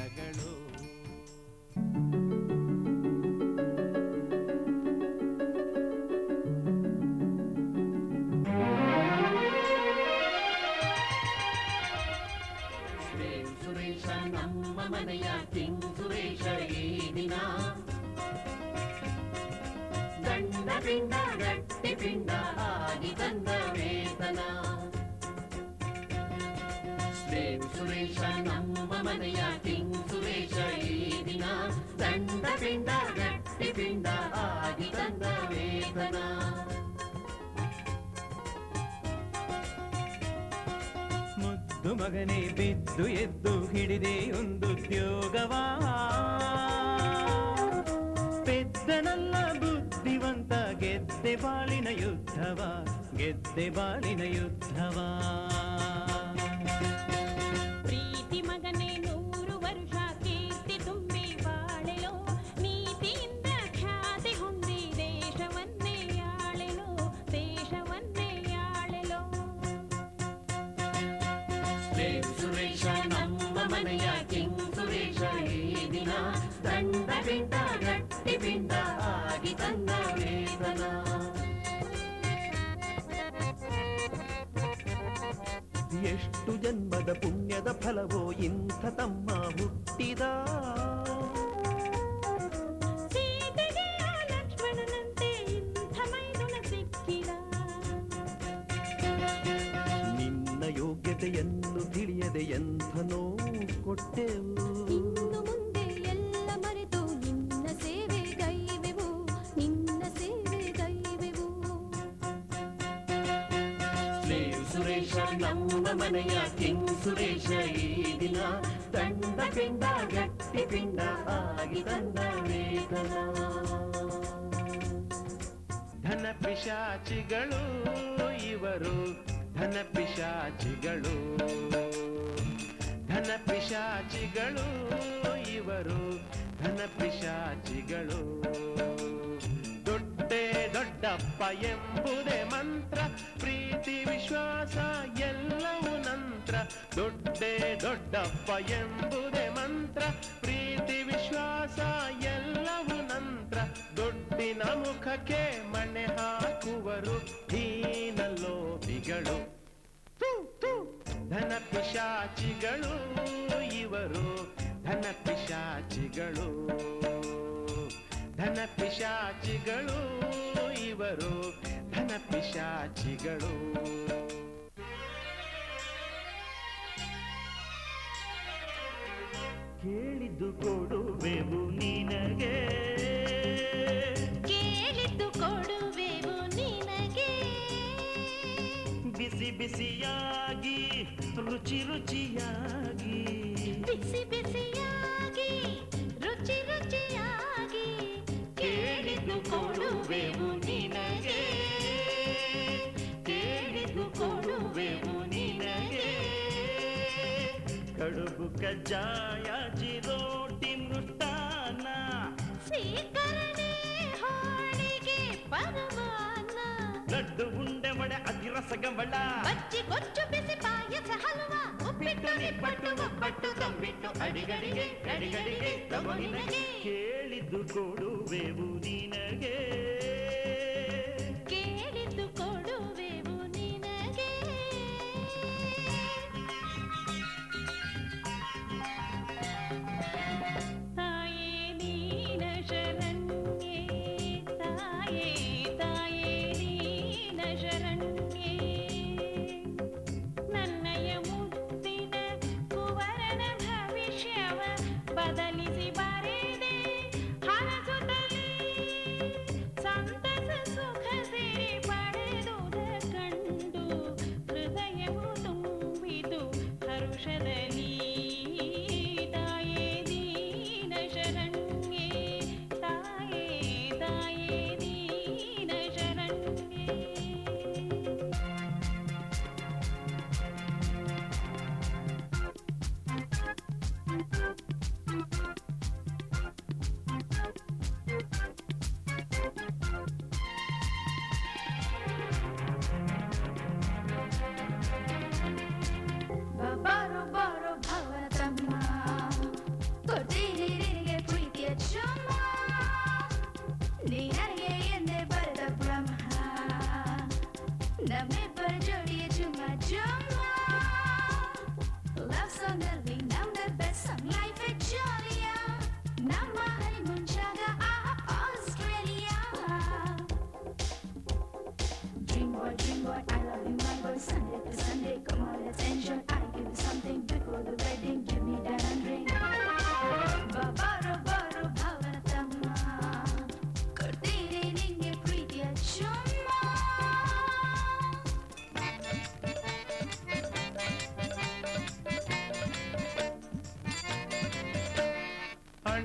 ತಗಳು ಶ್ರೀ ಸುರೇಶ ನಮ್ಮ ಮನೆಯ ಕಿಂಗ್ ಸುರೇಶ ಈ ದಿನ ಗಂಡ ಪಿಂಡ ಗಟ್ಟಿ ಪಿಂಡ ಆಗಿ ತಂದ ವೇತನ ಶ್ರೀ ಸುರೇಶ ನಮ್ಮ ಮನೆಯ ಕಿಂಗ್ ಸುರೇಶ ಈ ದಿನ ಗಂಡ ಪಿಂಡ ಗಟ್ಟಿ ಪಿಂಡ ಆಗಿ ತಂದ ವೇತನ ಮುದ್ದು ಮಗನೇ ಬಿದ್ದು ಎದ್ದು ಹಿಡಿದೆ ಒಂದು ಉದ್ಯೋಗವಾ? ಪೆದ್ದನಲ್ಲ ಬುದ್ಧಿವಂತ ಗೆದ್ದೆ ಬಾಳಿನ ಯುದ್ಧವ? ಗೆದ್ದೆ ಬಾಳಿನ ಯುದ್ಧವಾ? texto ಸುರೇಶ ನಮ್ಮ ಮನೆಯ ಕಿಂಗ್ ಸುರೇಶ ಈ ದಿನ ತಂದ ಪಿಂಡ, ಗಟ್ಟಿ ಪಿಂಡ ಆಗಿ ತಂದ ವೇತನ. ಧನ ಪಿಶಾಚಿಗಳು ಇವರು, ಧನ ಪಿಶಾಚಿಗಳು. ಧನ ಪಿಶಾಚಿಗಳು ಇವರು, ಧನ ಪಿಶಾಚಿಗಳು. ದೊಡ್ಡೇ ದೊಡ್ಡಪ್ಪ ಎಂಬುದೇ ದೊಡ್ಡಪ್ಪ ಎಂಬುದೇ ಮಂತ್ರ, ಪ್ರೀತಿ, ವಿಶ್ವಾಸ ಎಲ್ಲವೂ ನಂತ್ರ. ದೊಡ್ಡಿನ ಮುಖಕ್ಕೆ ಮಣೆ ಹಾಕುವರು ಹೀನ ಲೋಪಿಗಳು. ಧನ ಪಿಶಾಚಿಗಳು ಇವರು. ಧನ ಪಿಶಾಚಿಗಳು ಧನ ಪಿಶಾಚಿಗಳು ಇವರು. ಧನ ಪಿಶಾಚಿಗಳು. ಕೇಳಿದ್ದು ಕೊಡುವೆವು ನಿನಗೆ. ಕೇಳಿದ್ದು ಕೊಡುವೆವು ನಿನಗೆ. ಬಿಸಿ ಬಿಸಿಯಾಗಿ ರುಚಿ ರುಚಿಯಾಗಿ. ಬಿಸಿ ಬಿಸಿಯಾಗಿ ಕಡುಬು ಕಜ್ಜಾಯ ಚಿರೋಟಿ ಮೃಷ್ಟಾನ ಸ್ವೀಕರಣೆ ಹೋಳಿಗೆ ಪರಮಾನ ಲಡ್ಡು ಉಂಡೆ ಮಡೆ ಅತಿರಸಗಂಬಳ ಬಜ್ಜಿ ಕೊಚ್ಚು ಬಿಸಿ ಪಾಯಸ ಹಲವ. ಉಪ್ಪಿಟ್ಟು ನಿಪ್ಪಟ್ಟು ಒಬ್ಬಟ್ಟು ತಂಬಿಟ್ಟು ಅಡಿಗಡಿಗೆ ಅಡಿಗಡಿಗೆ ತಗೋ ಕೇಳಿದ್ದು ಕೊಡುವೆವು ನಿನಗೆ.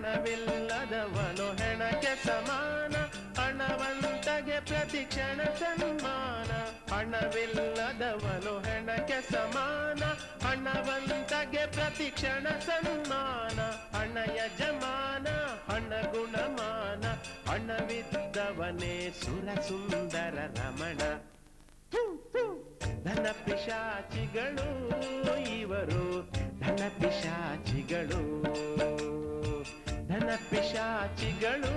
ಹಣವಿಲ್ಲದವನು ಹೆಣಕ್ಕೆ ಸಮಾನ, ಹಣವಂತಗೆ ಪ್ರತಿಕ್ಷಣ ಸನ್ಮಾನ. ಹಣವಿಲ್ಲದವನು ಹೆಣಕ್ಕೆ ಸಮಾನ, ಹಣವಂತಗೆ ಪ್ರತಿಕ್ಷಣ ಸನ್ಮಾನ. ಹಣ ಯಜಮಾನ ಹಣ ಗುಣಮಾನ, ಹಣವಿದ್ದವನೇ ಸುರ ಸುಂದರ ರಮಣ. ಧನ ಪಿಶಾಚಿಗಳು ಇವರು, ಧನ ಪಿಶಾಚಿಗಳು. ಧನ ಪಿಶಾಚಿಗಳು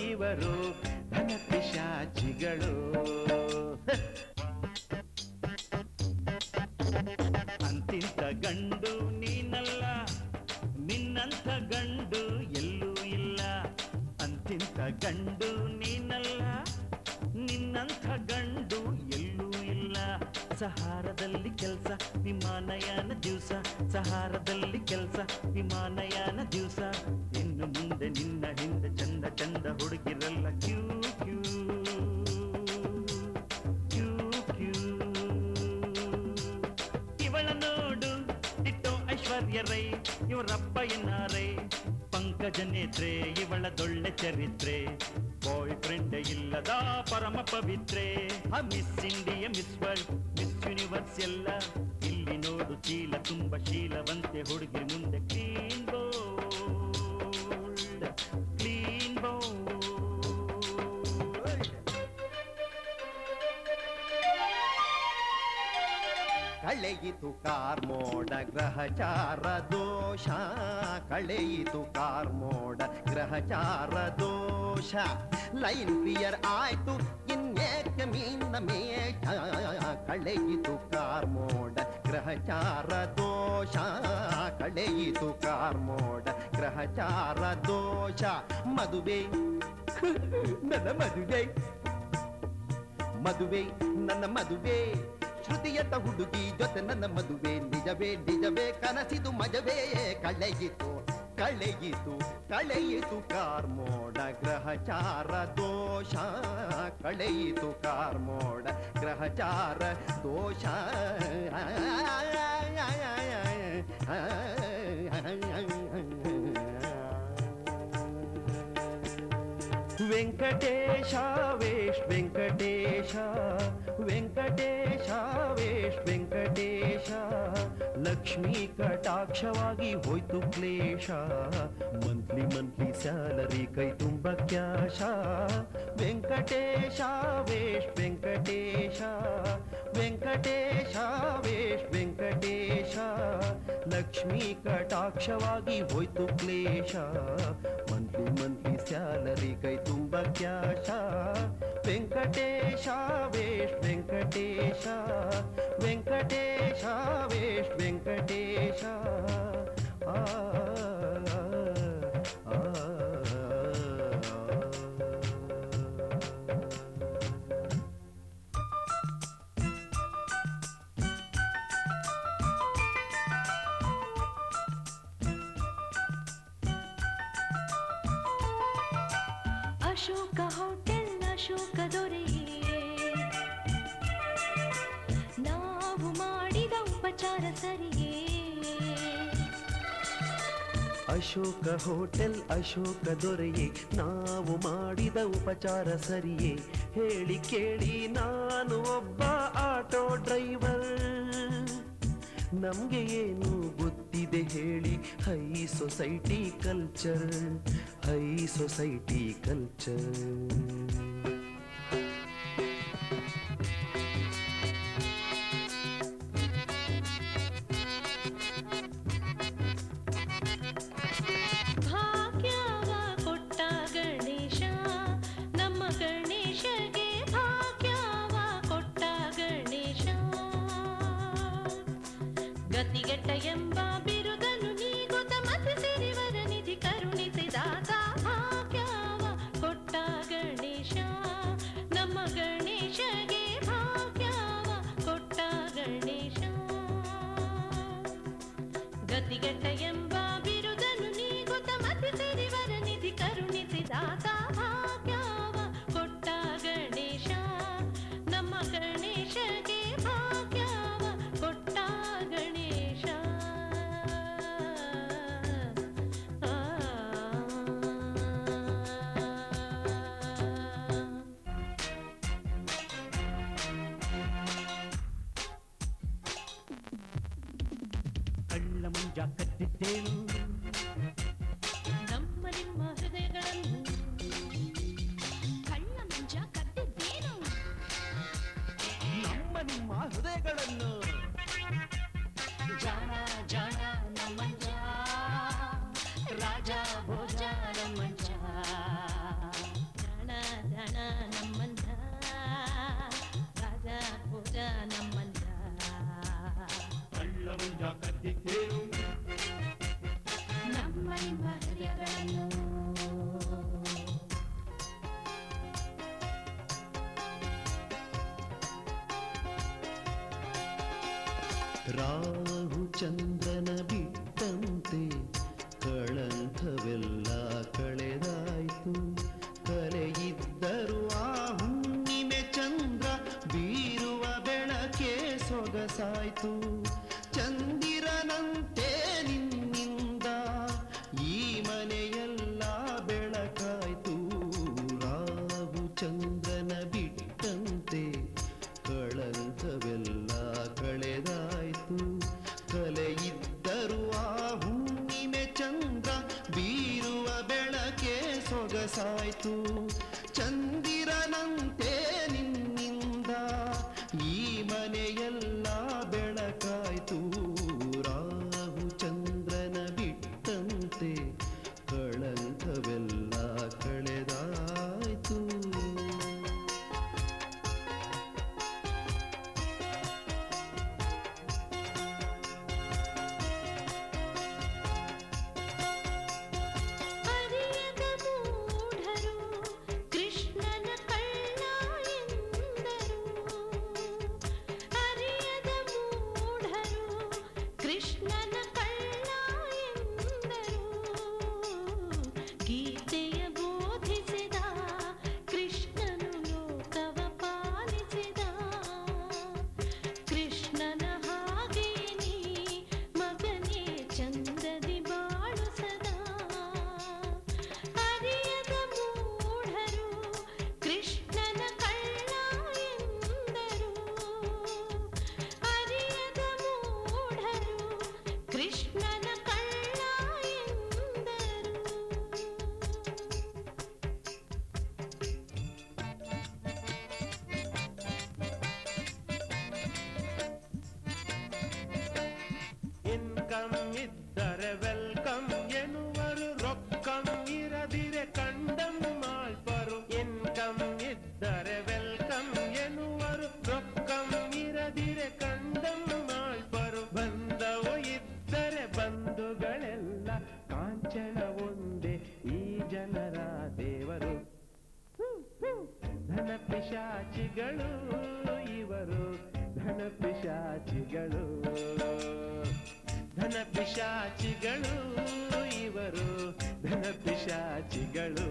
ಇವರು. ಧನ ಪಿಶಾಚಿಗಳು. ಅಂತಿಂತ ಗಂಡು ಐಶ್ವರ್ಯ ರೈ ಇವರಪ್ಪ ಎನ್ನಾರೈ ಪಂಕಜ ನೇತ್ರೆ ಇವಳದೊಳ್ಳೆ ಚರಿತ್ರೆ ಬಾಯ್ ಫ್ರೆಂಡ್ ಇಲ್ಲದ ಪರಮ ಪವಿತ್ರೆ ಆ Miss India Miss World Miss Universe ಎಲ್ಲ ಇಲ್ಲಿ ನೋಡು ಚೀಲ ತುಂಬ ಶೀಲವಂತೆ ಹುಡುಗಿ ಮುಂದೆ ಕ್ಲೀನ್ ಕಳೆಯಿತು ಕಾರ್ಮೋಡ ಗ್ರಹಚಾರ ದೋಷ, ಕಳೆಯಿತು ಕಾರ್ಮೋಡ ಗ್ರಹಚಾರ ದೋಷ. ಲೈನ್ ಕ್ಲಿಯರ್ ಆಯ್ತು, ಇನ್ನೇಕೆ ಮೀನ ಮೇಷ ಕಳೆಯಿತು ಕಾರ್ಮೋಡ ಗ್ರಹಚಾರ ದೋಷ, ಕಳೆಯಿತು ಕಾರ್ಮೋಡ ಗ್ರಹಚಾರ ದೋಷ. ಮದುವೆ, ನನ್ನ ಮದುವೆ. ಮದುವೆ, ನನ್ನ ಮದುವೆ. ಶ್ರುತಿಯತ್ತ ಹುಡುಗಿ ಜೊತೆ ನನ್ನ ಮದುವೆ ನಿಜವೇ ನಿಜವೇ, ಕನಸಿದು ಮಜವೇ ಕಳೆಯಿತು ಕಳೆಯಿತು ಕಳೆಯಿತು ಕಾರ್ಮೋಡ ಗ್ರಹಚಾರ ದೋಷ, ಕಳೆಯಿತು ಕಾರ್ಮೋಡ ಗ್ರಹಚಾರ ದೋಷ. ವೆಂಕಟೇಶ ವೇಶ್ ವೆಂಕಟೇಶ. ವೆಂಕಟೇಶ ವೇಶ್ ವೆಂಕಟೇಶ ಲಕ್ಷ್ಮೀ ಕಟಾಕ್ಷವಾಗಿ ಹೋಯ್ತು ಕ್ಲೇಶ ಮಂತ್ಲಿ ಮಂತ್ಲಿ ಸ್ಯಾಲರಿ ಕೈ ತುಂಬ ಕ್ಯಾಶ ವೆಂಕಟೇಶ ವೇಶ್ ವೆಂಕಟೇಶ ವೆಂಕಟೇಶ ವೇಶ್ ವೆಂಕಟೇಶ ಲಕ್ಷ್ಮೀ ಕಟಾಕ್ಷವಾಗಿ ಹೋಯ್ತು ಕ್ಲೇಶ ಮಂತ್ಲಿ ಮಂತ್ಲಿ ಸ್ಯಾಲರಿ ಕೈ ತುಂಬ ಕ್ಯಾಶ ವೆಂಕಟೇಶ ವೇಶ್ ವೆಂಕಟೇಶ ವೆಂಕಟೇಶ ವೇಶ್ ವೆಂಕಟೇಶ ಆ, ಆ, ಅಶೋಕ ಹೋಟೆಲ್ ಅಶೋಕ ದೊರೆಯೇ ನಾವು ಮಾಡಿದ ಉಪಚಾರ ಸರಿಯೇ. ಅಶೋಕ ಹೋಟೆಲ್ ಅಶೋಕ ದೊರೆಯೇ, ನಾವು ಮಾಡಿದ ಉಪಚಾರ ಸರಿಯೇ. ಹೇಳಿ ಕೇಳಿ, ನಾನು ಒಬ್ಬ ಆಟೋ ಡ್ರೈವರ್. ನಮ್ಗೆ ಏನು ಹುಟ್ಟಿದೆ ಹೇಳಿ. High society culture high society culture. ಗತಿಗೆಟ್ಟ ಎಂಬ ಗಂಟೆಯ to do. ರಾಹು ಚಂದನ ಬಿಟ್ಟಂತೆ ಕಳಂಕವೆಲ್ಲ ಕಳೆದಾಯಿತು. ಕಲೆಯಿದ್ದರು ಆ ಹುಣ್ಣಿಮೆ ಚಂದ್ರ ಬೀರುವ ಬೆಳಕೆ ಸೊಗಸಾಯಿತು. ai tu. ಪಿಶಾಚಿಗಳು ಇವರು ಧನ ಪಿಶಾಚಿಗಳು ಧನ ಪಿಶಾಚಿಗಳು ಇವರು ಧನ ಪಿಶಾಚಿಗಳು